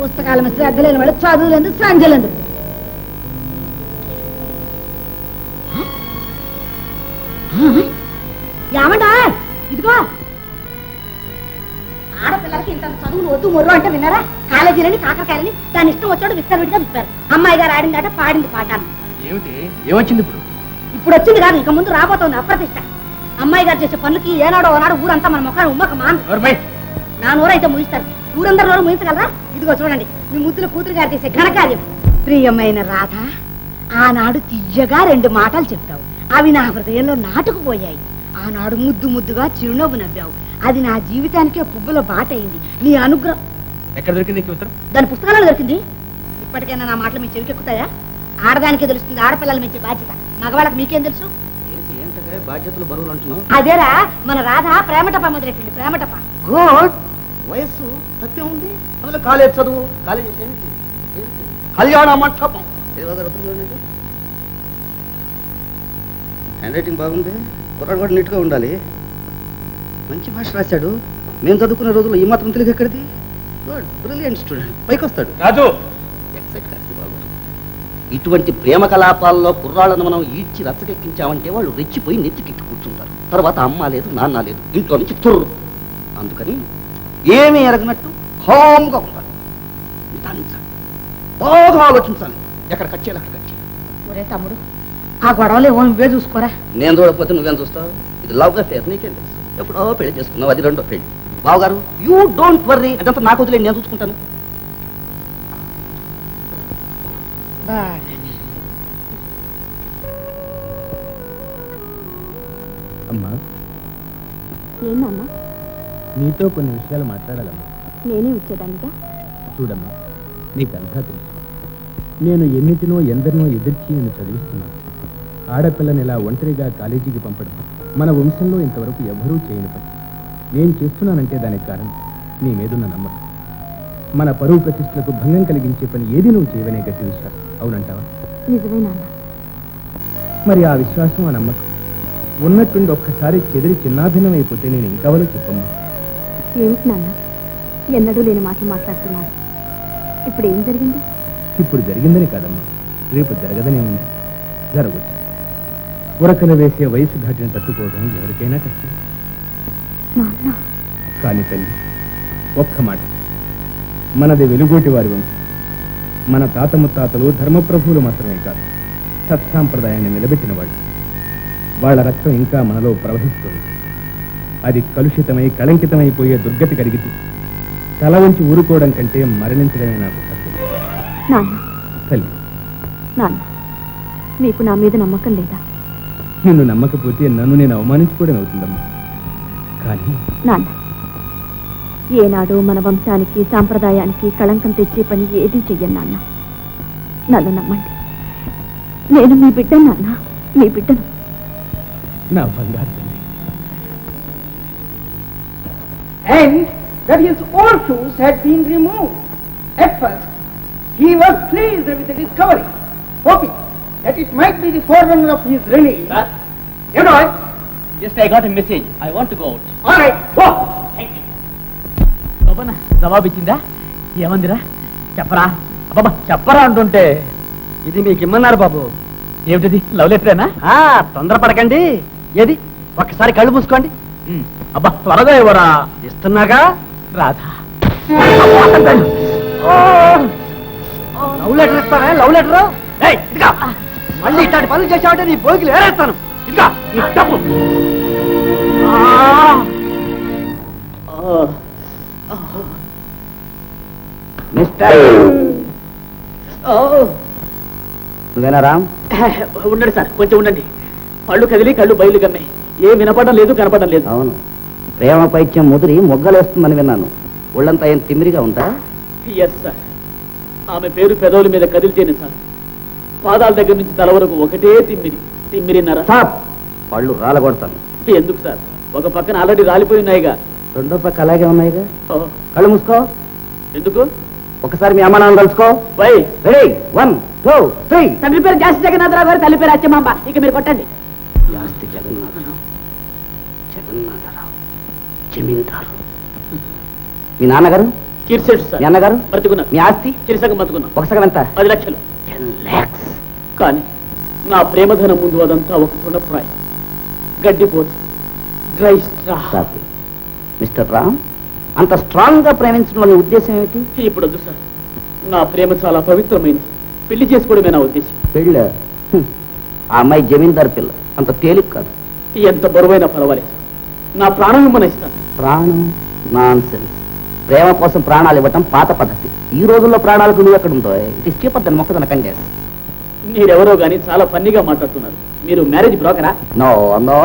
పుస్తకాల మీద శ్రద్ధ లేని వాళ్ళు చదువులేదు సంజలేదు ఏమంటా ఇదిగో. ఆడపిల్లలకి ఇంత చదువులు వద్దు మొర్రు అంటే విన్నారా? కాలేజీలని కాకరకాయలని దాని ఇష్టం వచ్చాడు విస్తరవిడిగా విప్పారు. అమ్మాయి గారు ఆడిందట పాడింది పాటాను ఏమిటి? ఏమొచ్చింది ఇప్పుడు? ఇప్పుడు వచ్చింది కాదు ఇక ముందు రాబోతోంది అప్రతిష్ట. అమ్మాయి గారు చేసే పనులకి ఏనాడో ఓనాడు ఊరంతా మన ముఖాన్ని ఉమ్మక మాన్ నా నోరైతే ముగిస్తారు. ఊరందరూ నోరు ముగించగలరా? ఇదిగో చూడండి మీ ముద్దుల కూతురు గారు చేసే ఘనకార్యం. ప్రియమైన రాధ ఆనాడు తీయగా రెండు మాటలు చెప్పావు. అవి నా హృదయంలో నాటుకుపోయాయి. ఆనాడు ముద్దు ముద్దుగా చిరునవ్వు నవ్వావు. అది నా జీవితానికే పువ్వుల బాట అయింది. నీ అనుగ్రహం. ఎక్కడ దొరికింది నీకు ఉత్తరం? దాని పుస్తకాలలో దొరికింది. ఇప్పటికైనా నా మాటలు మీ చెవికెక్కుతాయా ఆడదానికే తెలుస్తుంది ఆడపిల్లలు మెచ్చే బాధ్యత. మగవాళ్ళకి మీకేం తెలుసు? బాధ్యతలు బరువులు అంటున్నావు. అదేరా మన రాధ ప్రేమటప మొదలెట్టింది ప్రేమటప. గుడ్ వయస్సు తప్పే ఉంది అందులో కాలేజ్ చదువు కాలేజ్ ఏమిటి? ఏమిటి? కళ్యాణ మంటపం. ఏదో జరుగుతుంది హ్యాండ్ రైటింగ్ బాగుంది కుర్రాడు కూడా నీట్గా ఉండాలి. మంచి భాష రాశాడు. మేము చదువుకునే రోజుల్లో ఈ మాత్రం తెలుగు ఎక్కడిది? గుడ్ బ్రిలియంట్ స్టూడెంట్ పైకి వస్తాడు. రాజు! ఎక్సైట్ కాదు బాగుంది. ఇటువంటి ప్రేమ కలాపాల్లో కుర్రాళ్ళను మనం ఈడ్చి రచ్చకెక్కించామంటే వాళ్ళు రెచ్చిపోయి నెత్తికెక్కి కూర్చుంటారు. తర్వాత అమ్మ లేదు నాన్న లేదు ఇంట్లో నుంచి తుర్రు. అందుకని ఏమీ ఎరగనట్టు హామ్గా ఉండాలి. నిదానించాలి. బాగా ఆలోచించాలి. ఎక్కడ కచ్చేయాలి అక్కడ కచ్చి ఒరే తమ్ముడు ఆ గొడవలు ఏమో నువ్వే చూసుకోరా? నేను చూడకపోతే నువ్వేం చూస్తావు? ఇది లవ్ అఫేర్ నీకేం తెలుసు? ఎప్పుడో పెళ్ళి చేసుకున్నావు అది రెండో పెళ్ళి. బావగారు యూ డోంట్ వర్రీ అదంతా నాకు వదిలేదు నేను చూసుకుంటాను. అమ్మా. ఏందన్నా నీతో కొన్ని విషయాలు మాట్లాడాలమ్మా. నేనే వచ్చేదానిగా చూడమ్మా నీకంతా తెలుసు. నేను ఎన్నిటినో ఎందరినో ఎదిర్చి నేను చదివిస్తున్నాను. ఆడపిల్లని ఇలా ఒంటరిగా కాలేజీకి పంపడం మన వంశంలో ఇంతవరకు ఎవరూ చేయని పని. నేను చేస్తున్నానంటే దానికి కారణం నీ మీదున్న నమ్మకం. మన పరువు ప్రతిష్టలకు భంగం కలిగించే పని ఏది నువ్వు చేయవనే గట్టి విశ్వాసం. అవునంటావా? మరి ఆ విశ్వాసం ఆ నమ్మకం ఉన్నట్టుండి ఒక్కసారి చెదిరి చిన్నాభిన్నమైపోతే నేను ఇంకవలో చెప్పమ్మా. ఏమిటి నాన్న? ఎన్నడూ లేని మాటలు మాట్లాడుతున్నారు. ఇప్పుడు ఏం జరిగింది? ఇప్పుడు జరిగిందని కాదమ్మా. రేపు జరగదనే ఉంది. జరగచ్చు. ఉరకలు వేసే వయసు దాటిని తట్టుకోవడం ఎవరికైనా కష్టం. నాన్న. కానీ తల్లి ఒక్క మాట. మనది వెలుగోటి వారి వంశం మన తాత ముత్తాతలు ధర్మప్రభువులు మాత్రమే కాదు సత్సాంప్రదాయాన్ని నిలబెట్టిన వాళ్ళు. వాళ్ళ రక్తం ఇంకా మనలో ప్రవహిస్తుంది. అది కలుషితమై కళంకితమైపోయే దుర్గతి కలిగితే తల వంచి ఊరుకోవడం కంటే మరణించడమే నాకు తల్లి. నాన్న మీకు నా మీద నమ్మకం లేదా? నిన్ను నమ్మకపోతే నన్ను నేను అవమానించుకోవడం అవుతుందమ్మా. కానీ నాన్న ఏనాడు మన వంశానికి సాంప్రదాయానికి కళంకం తెచ్చే పని ఏదీ చెయ్యను నాన్న. నన్ను నమ్మండి. నేను మీ బిడ్డ నాన్న మీ బిడ్డను. నా బంగారు తల్లి and that his old shoes had been removed. At first, he was pleased with the discovery, hoping that it might be the forerunner of his release. You know it? Just I got a message. I want to go out. All right, go. శోభన జవాబు ఇచ్చిందా ఏమందిరా చెప్పరా అబ్బాబా చెప్పరా అంటుంటే ఇది మీకు ఇమ్మన్నారు బాబు ఏమిటిది love లెటరేనా తొందరపడకండి ఏది ఒక్కసారి కళ్ళు మూసుకోండి అబ్బా త్వరగా ఇవ్వరా. ఇస్తున్నాగా? రాధా. లవ్ లెటర్ ఇస్తావా? Love letter? మళ్ళీ ఇట్లాంటి పనులు చేసావంటే నీ బోగిలు ఏరేస్తాను నీ డబ్బు. మిస్టర్. నువ్వేనా రామ్? ఉండండి సార్ కొంచెం ఉండండి. పళ్ళు కదిలి కళ్ళు బయలు గమ్మాయి ఏ వినపడడం లేదు కనపడడం లేదు. అవును. ప్రేమ పైత్యం ముదిరి మొగ్గలేస్తుందని విన్నాను. ఒళ్ళంతా ఏం తిమ్మిరిగా ఉందా? ఎస్ సార్ ఆమె పేరు పెదవుల మీద కదిలితేనే సార్. పాదాల దగ్గర నుంచి తల వరకు ఒకటే తిమ్మిరి. తిమ్మిరిన్నర? సాప్ పళ్ళు రాలగొడతాను. ఎందుకు సార్? ఒక పక్కన ఆల్రెడీ రాలిపోయి ఉన్నాయిగా. రెండో పక్క అలాగే ఉన్నాయిగా? కళ్ళు మూసుకో. ఎందుకు? ఒకసారి మీ అమ్మ నాన్న కలుసుకో వై. రెడీ వన్ టూ త్రీ తండ్రి పేరు జాస్తి జగన్నాథరావు గారు తల్లి పేరు అచ్చమాంబ. ఇక మీరు కొట్టండి. జాస్తి జగన్నాథరావు. జగన్నాథరావు. జమీందారు. మీ నాన్నగారు? మీ అన్నగారు? మీ ఆస్తి? చిరుసగం బతుకున్నాం. ఒక సగం ఎంత? పది లక్షలు. టెన్ ల్యాక్స్ కానీ నా ప్రేమధనం ముందు అదంతా ఒక తృణప్రాయం. గడ్డిపోతు డ్రై స్ట్రా మిస్టర్ రామ్ అంత స్ట్రాంగ్గా ప్రేమించడం అనే ఉద్దేశం ఏమిటి? ఇప్పుడు వద్దు సార్. నా ప్రేమ చాలా పవిత్రమైనది. పెళ్ళి చేసుకోవడమే నా ఉద్దేశం. పెళ్ళ. ఆ అమ్మాయి జమీందార్ పిల్ల. అంత తేలిక కాదు. ఎంత బరువైనా పర్వాలేదు. నా ప్రాణం ఇమ్మని ఇస్తాను. ప్రాణం నాన్ సెన్స్ ప్రేమ కోసం ప్రాణాలు ఇవ్వటం పాత పద్ధతి. ఈ రోజుల్లో ప్రాణాలకు నువ్వు ఎక్కడ ఉందో? ఇట్ ఇస్ చీపర్ మొక్కదన కండేస్ మీరెవరో గాని చాలా ఫన్నీగా మాట్లాడుతున్నారు. మీరు మ్యారేజ్ బ్రోకరా? No no